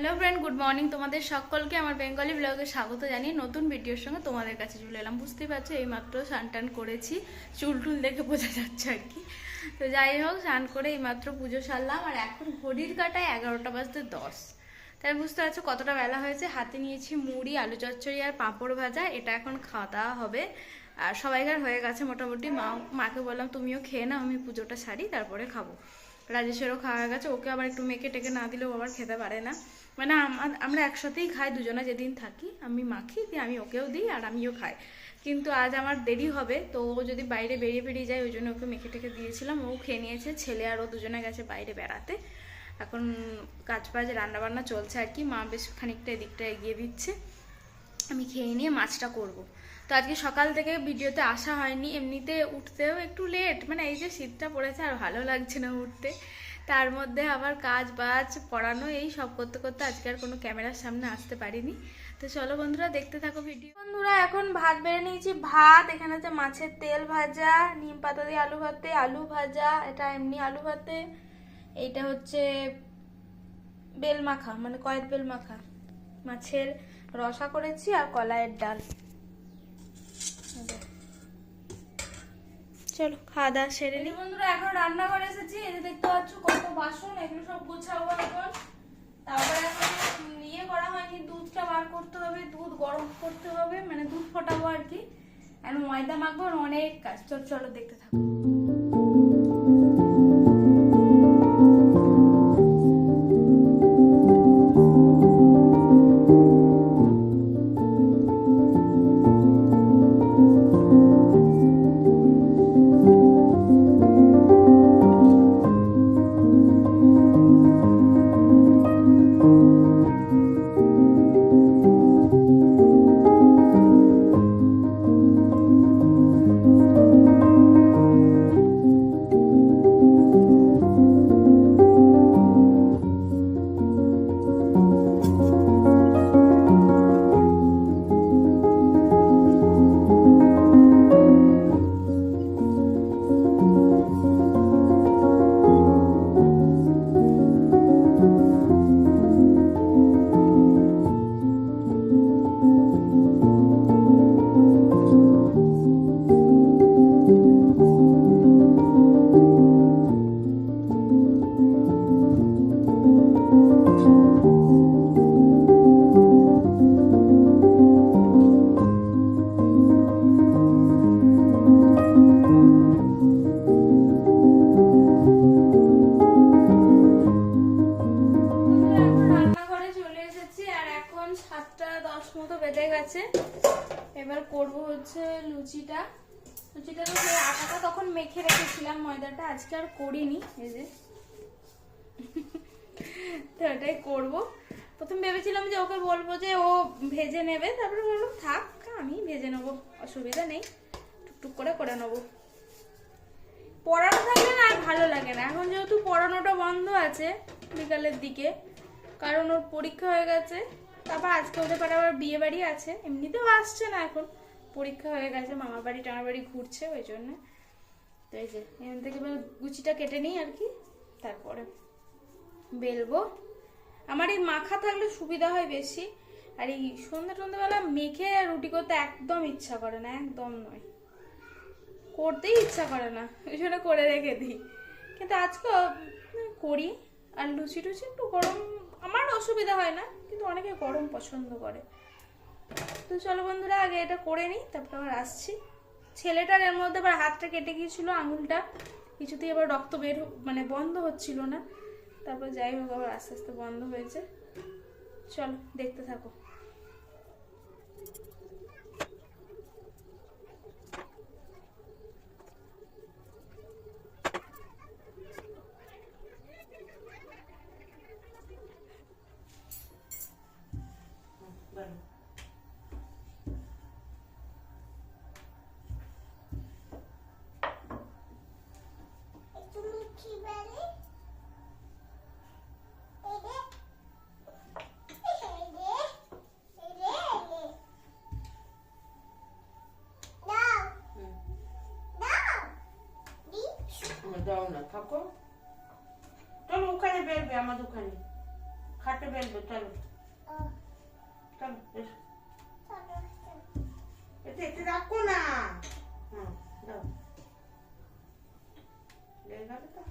Hello friend good morning তোমাদের সকলকে আমার বেঙ্গলি ব্লগে স্বাগত জানিয়ে নতুন ভিডিওর সঙ্গে তোমাদের কাছে চলে এলাম। বুঝতেই পারছ, এইমাত্র স্নান টান করেছি। চুল টুল দেখে বোঝা যাচ্ছে আর কি। তো যাই হোক, স্নান করে এইমাত্র পুজো সারলাম আর এখন ঘড়ির কাটায় এগারোটা বাজতে দশ। তাই বুঝতে পারছ কতটা বেলা হয়েছে। হাতে নিয়েছি মুড়ি, আলু চচ্চড়ি আর পাঁপড় ভাজা। এটা এখন খাওয়া দাওয়া হবে। আর সবাইকার হয়ে গেছে মোটামুটি। মা, মাকে বললাম, তুমিও খেয়ে নাও, আমি পুজোটা সারি, তারপরে খাব। রাজেশেরও খাওয়া গেছে, ওকে আবার একটু মেখে টেকে না দিলেও আবার খেতে পারে না। মানে আমা- আমরা একসাথেই খাই, দুজনে যেদিন থাকি, আমি মাখি, দিয়ে আমি ওকেও দিই আর আমিও খাই। কিন্তু আজ আমার দেরি হবে, তো ও যদি বাইরে বেরিয়ে বেরিয়ে যায়, ওই জন্য ওকে মেখে টেকে দিয়েছিলাম। ও খেয়ে নিয়েছে, ছেলে আর ও দুজনে গেছে বাইরে বেড়াতে। এখন কাজ বাজ, রান্নাবান্না চলছে আর কি, মা বেশ খানিকটা এদিকটা এগিয়ে দিচ্ছে। আমি খেয়ে নিয়ে মাছটা করব। তো আজকে সকাল থেকে ভিডিওতে আসা হয়নি, এমনিতে উঠতেও একটু লেট মানে এই যে শীতটা পড়েছে আর ভালো লাগছে না উঠতে। তার মধ্যে আবার কাজ বাজ, পড়ানো, এই সব করতে করতে আজকে আর কোনো ক্যামেরার সামনে আসতে পারিনি। তো চলো বন্ধুরা, দেখতে থাকো ভিডিও বন্ধুরা, এখন ভাত বেড়ে নিয়েছি। ভাত, এখানে আছে মাছের তেল ভাজা, নিম পাতা দিয়ে আলু ভাতে আলু ভাজা, এটা এমনি আলু ভাতে এইটা হচ্ছে বেল মাখা মানে কয়েক বেল মাখা মাছের রসা করেছি আর কলাইয়ের ডাল। চলো খাওয়া দাওয়া সেরে নি। বন্ধুরা এখন রান্না করে এসেছি এই যে দেখতে পাচ্ছ কত বাসন এগুলো সব গুছাবো এখন। তারপরে এখন ইয়ে করা হয়নি দুধটা বার করতে হবে দুধ গরম করতে হবে মানে দুধ ফোটাবো আর কি। এখন ময়দা মাখবো অনেক কাজ। চলো চলো দেখতে থাকো। গেছে। এবার করব হচ্ছে লুচিটা। লুচিটা তো আটাটা তখন মেখে রেখেছিলাম, ময়দাটা আজকে আর করিনি, এই যে। তো এটাই করব। প্রথম ভেবেছিলাম যে ওকে বলব যে ও ভেজে নেবে, তারপরে বললাম, থাক, আমি ভেজে নেব, অসুবিধা নেই, টুকটুক করে করে নেব। পড়ানো থাকলে না আর ভালো লাগে না। এখন যেহেতু পড়ানোটা বন্ধ আছে বিকালের দিকে, কারণ ওর পরীক্ষা হয়ে গেছে, তারপর আজকে ওদের পাড়ে আবার বিয়ে বাড়ি আছে, এমনিতেও আসছে না এখন। পরীক্ষা হয়ে গেছে, মামার বাড়ি, টামার বাড়ি ঘুরছে ওই জন্য। তো এই যে, এখান থেকে গুচিটা কেটে নিই আর কি, তারপরে। বেলবো। আমার এই মাখা থাকলে সুবিধা হয় বেশি। আর এই সন্ধ্যা সন্ধ্যাবেলা মেখে রুটি করতে একদম ইচ্ছা করে না, একদম নয়। করতেই ইচ্ছা করে না, ওই জন্য করে রেখে দিই। কিন্তু আজকে করি। আর লুচি টুচি একটু গরম, আমার অসুবিধা হয় না, কিন্তু অনেকে গরম পছন্দ করে। তো চলো বন্ধুরা, আগে এটা করে নিই, তারপর আবার আসছি। ছেলেটার এর মধ্যে আবার হাতটা কেটে গিয়েছিল, আঙুলটা। কিছুতেই আবার রক্ত বের মানে বন্ধ হচ্ছিল না। তারপর যাই হোক আবার আস্তে আস্তে বন্ধ হয়েছে। চল দেখতে থাকো। দাও থাকো। চলো ওখানে বেরবে আমার দোকানে খাটে বেরবে, চলো। চলো এতে এতে রাখো না। হ্যাঁ দাও। লেগে তো?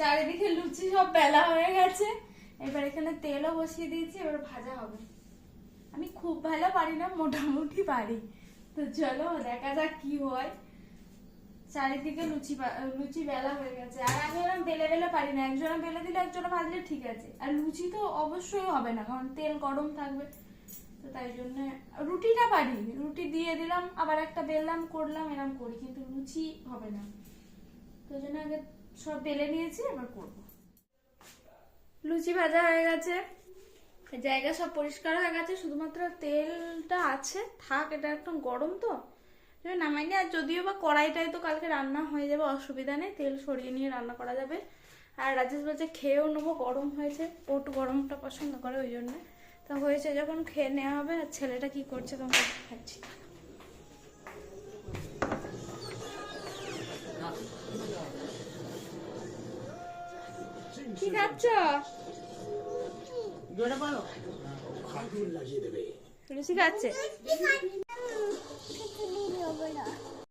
চারিদিকে লুচি সব বেলা হয়ে গেছে। এবার এখানে তেলও বসিয়ে দিয়েছি, এবার ভাজা হবে। আমি খুব ভালো পারি না, মোটামুটি পারি। তো চলো, দেখা যাক কি হয়। চারিদিকে লুচি লুচি বেলা হয়ে গেছে। আর আমি এরকম বেলে বেলে পারি না। একজনে বেলে দিলে একজনে ভাজলে ঠিক আছে। আর লুচি তো অবশ্যই হবে না, কারণ তেল গরম থাকবে। তো তাই জন্য রুটিটা পারি। রুটি দিয়ে দিলাম, আবার একটা বেললাম, করলাম এরকম করি, কিন্তু লুচি হবে না। তো জন্য আগে সব বেলে নিয়েছি, এবার করব। লুচি ভাজা হয়ে গেছে। জায়গা সব পরিষ্কার হয়ে গেছে, শুধুমাত্র তেলটা আছে। থাক, এটা একদম গরম তো। নামাইনি আর যদিও বা কড়াইটাই তো কালকে রান্না হয়ে যাবে, অসুবিধা নেই, তেল সরিয়ে নিয়ে রান্না করা যাবে। আর রাজেশ বলছে, খেয়েও নেব, গরম হয়েছে, ওটু গরমটা পছন্দ করে ওই জন্য। তো হয়েছে যখন খেয়ে নেওয়া হবে, আর ছেলেটা কি করছে তখন খাচ্ছি কি খাচ্ছ জোরে বলো লুচি খাচ্ছে